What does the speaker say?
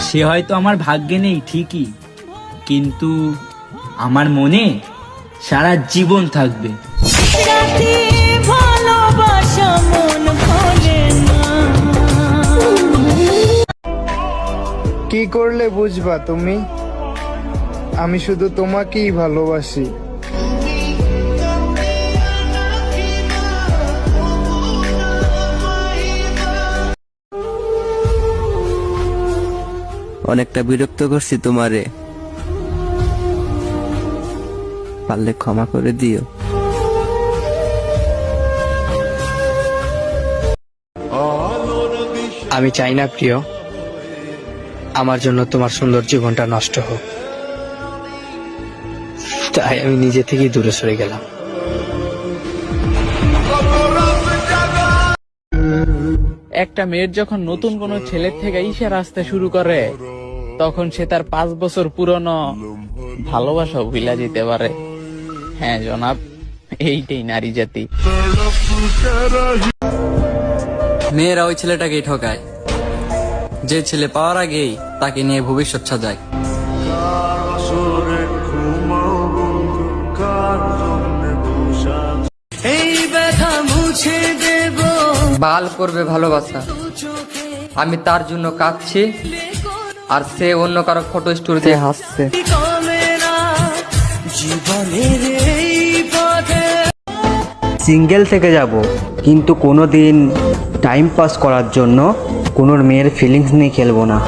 সে হয়তো আমার ভাগ্যে নেই ঠিকই। কিন্তু আমার মনে সারা জীবন থাকবে। কি করলে বুঝবা তুমি? আমি শুধু তোমাকেই ভালোবাসি। অনেকটা বিরক্ত করছি তোমারে। পারলে ক্ষমা করে দিও। আমি চাই না প্রিয় আমার জন্য তোমার সুন্দর জীবনটা নষ্ট হোক। তাই আমি নিজে থেকেই দূরে সরে গেলাম। একটা মেয়ের যখন নতুন কোনো ছেলের থেকে ইশারা আসতে শুরু করে তখন সে তার পাঁচ বছর পুরনো ভালোবাসা ভুলা যেতে পারে। হ্যাঁ জনাব এইটাই নারী জাতি। মেয়েরা ওই ছেলেটাকেই ঠকায়। যে ছেলে পাওয়ার আগেই তাকে নিয়ে ভবিষ্যৎ সাজায়। বাল করবে ভালোবাসা। আমি তার জন্য কাঁদছি। আর সে অন্য কারও ফটো স্টোরিতে হাসছে। সিঙ্গেল থেকে যাব কিন্তু কোনো দিন টাইম পাস করার জন্য কোনো মেয়ের ফিলিংস নিয়ে খেলব না।